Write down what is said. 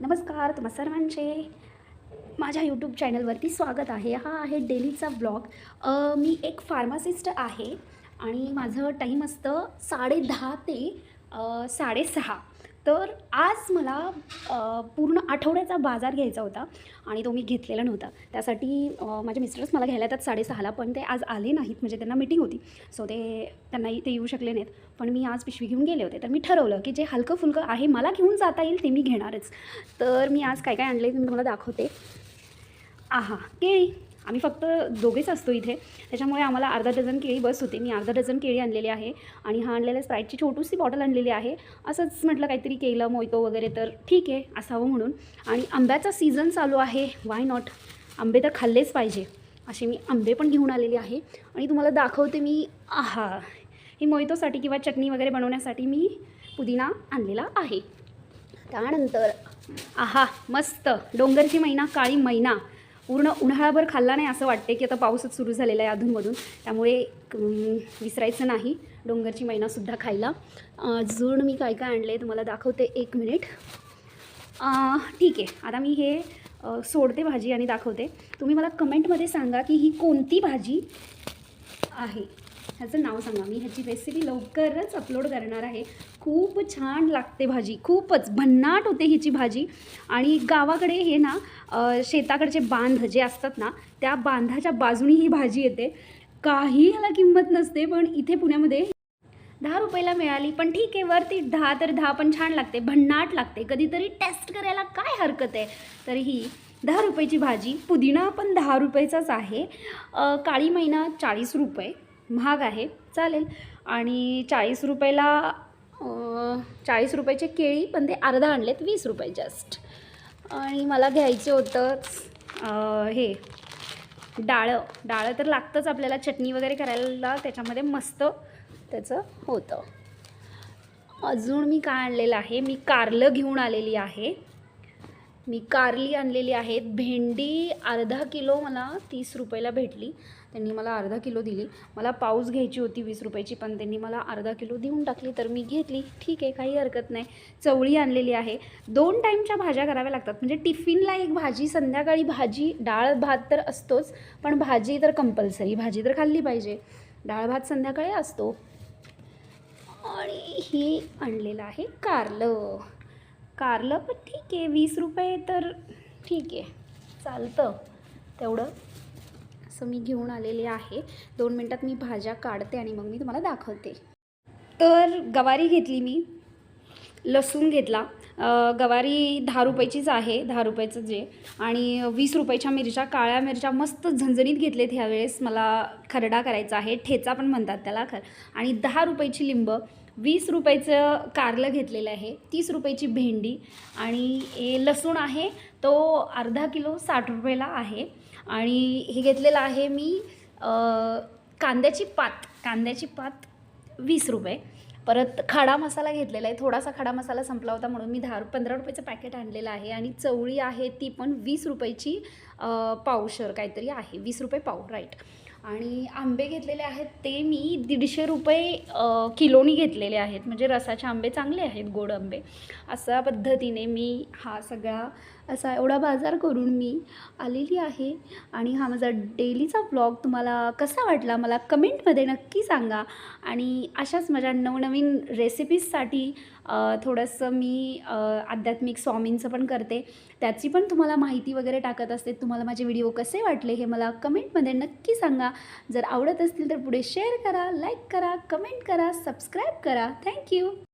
नमस्कार तुम्हा सर्वांचे. माझ्या यूट्यूब चॅनलवरती स्वागत आहे. हा आहे डेलीचा ब्लॉग. मी एक फार्मासिस्ट आहे आणि माझं टाईम असतं साडेदहा ते साडेसहा तर आज मला पूर्ण आठवड्याचा बाजार घ्यायचा होता आणि तो मी घेतलेला नव्हता. त्यासाठी माझे मिस्टरच मला घ्यायला येतात साडेसहाला पण ते आज आले नाहीत. म्हणजे त्यांना मिटिंग होती. सो ते त्यांनाही ते येऊ शकले नाहीत. पण मी आज पिशवी घेऊन गेले होते. तर मी ठरवलं की जे हलकं फुलकं आहे मला घेऊन जाता येईल ते मी घेणारच. तर मी आज काय काय आणले ते मी तुम्हाला दाखवते. आहा केळी. आम्ही फक्त दोघेच असतो इथे. त्याच्यामुळे आम्हाला अर्धा डझन केळी बस होते. मी अर्धा डझन केळी आणलेली आहे आणि हा आणलेल्या स्प्राईटची छोटूशी बॉटल आणलेली आहे. असंच म्हटलं काहीतरी केलं मोयतो वगैरे तर ठीक आहे असावं म्हणून. आणि आंब्याचा सीझन चालू आहे. वाय नॉट आंबे तर खाल्लेच पाहिजे. असे मी आंबे पण घेऊन आलेले आहे. आणि तुम्हाला दाखवते मी आहा हे मोयतोसाठी किंवा चटणी वगैरे बनवण्यासाठी मी पुदिना आणलेला आहे. त्यानंतर आहा मस्त. डोंगरची मैना काळी मैना. पूर्ण उन्हाळाभर खाल्ला नाही असं वाटते की आता पाऊसच सुरू झालेला आहे अधूनमधून. त्यामुळे विसरायचं नाही डोंगरची मैनासुद्धा खायला. अजून मी काय काय आणले तुम्हाला दाखवते एक मिनिट. ठीक आहे. आता मी हे सोडते भाजी आणि दाखवते. तुम्ही मला कमेंटमध्ये सांगा की ही कोणती भाजी आहे? ह्याचं नाव सांगा. मी ह्याची रेसिपी लवकरच अपलोड करणार आहे. खूप छान लागते भाजी. खूपच भन्नाट होते हिची भाजी. आणि गावाकडे हे ना शेताकडचे बांध जे असतात ना त्या बांधाच्या बाजूनी ही भाजी येते. काही ह्याला किंमत नसते पण इथे पुण्यामध्ये दहा रुपयाला मिळाली. पण ठीक आहे वरती दहा तर दहा पण छान लागते. भन्नाट लागते. कधीतरी टेस्ट करायला काय हरकत आहे? तर ही दहा रुपयाची भाजी. पुदिना पण दहा रुपयाचाच आहे. काळी महिना चाळीस रुपये. महाग आहे चालेल. आणि चाळीस रुपयाला चाळीस रुपयाचे केळी पण ते अर्धा आणलेत वीस रुपये जस्ट आणि मला घ्यायचे होतं हे डाळं. डाळं तर लागतंच आपल्याला चटणी वगैरे करायला त्याच्यामध्ये मस्त त्याचं होतं. अजून मी काय आणलेलं आहे मी कारलं घेऊन आलेली आहे. मी कारली आणलेली आहेत भेंडी अर्धा किलो मला तीस रुपयाला भेटली. त्यांनी मला अर्धा किलो दिली. मला पाऊस घ्यायची होती वीस रुपयाची पण त्यांनी मला अर्धा किलो देऊन टाकली. तर मी घेतली. ठीक आहे काही हरकत नाही. चवळी आणलेली आहे. दोन टाईमच्या भाज्या कराव्या लागतात. म्हणजे टिफिनला एक भाजी संध्याकाळी भाजी डाळ भात तर असतोच. पण भाजी तर कंपल्सरी भाजी तर खाल्ली पाहिजे. डाळ भात संध्याकाळी असतो. आणि हे आणलेलं आहे कारलं. कारलं पण ठीक आहे. वीस रुपये तर ठीक आहे. चालतं. तेवढं. असं मी घेऊन आलेले आहे. दोन मिनटात मी भाज्या काढते आणि मग मी तुम्हाला दाखवते. तर गवारी घेतली मी. लसूण घेतला. गवारी दहा रुपयाचीच आहे दहा रुपयाचं जे. आणि वीस रुपयाच्या मिरच्या काळ्या मिरच्या मस्त झणझणीत घेतलेत ह्यावेळेस. मला खरडा करायचा आहे ठेचा पण म्हणतात त्याला खर. आणि दहा रुपयाची लिंब वीस रुपयाचं कारलं घेतलेलं आहे तीस रुपयाची भेंडी. आणि हे लसूण आहे तो अर्धा किलो साठ रुपयाला आहे. आणि हे घेतलेलं आहे मी कांद्याची पात कांद्याची पात वीस रुपये. परत खडा मसाला घेतलेला आहे. थोडासा खडा मसाला संपला होता म्हणून मी दहा पंधरा रुपयाचं पॅकेट आणलेलं आहे आणि चवळी आहे ती पण वीस रुपयाची पावशर काहीतरी आहे. वीस रुपये पाव राईट आणि आंबे घेतलेले आहेत ते मी दीडशे रुपये किलोनी घेतलेले आहेत. म्हणजे रसाचे आंबे चांगले आहेत गोड आंबे. अशा पद्धतीने मी हा सगळा असा एवढा बाजार करून मी आलेली आहे. आणि हा माझा डेलीचा ब्लॉग तुम्हाला कसा वाटला मला कमेंटमध्ये नक्की सांगा. आणि अशाच माझ्या नवनवीन रेसिपीजसाठी थोडंसं मी आध्यात्मिक स्वामींचं पण करते. त्याची पण तुम्हाला माहिती वगैरे टाकत असते. तुम्हाला माझे व्हिडिओ कसे वाटले हे मला कमेंटमध्ये नक्की सांगा. जर आवडत असतील तर पुढे शेअर करा लाईक करा कमेंट करा सबस्क्राईब करा. थँक्यू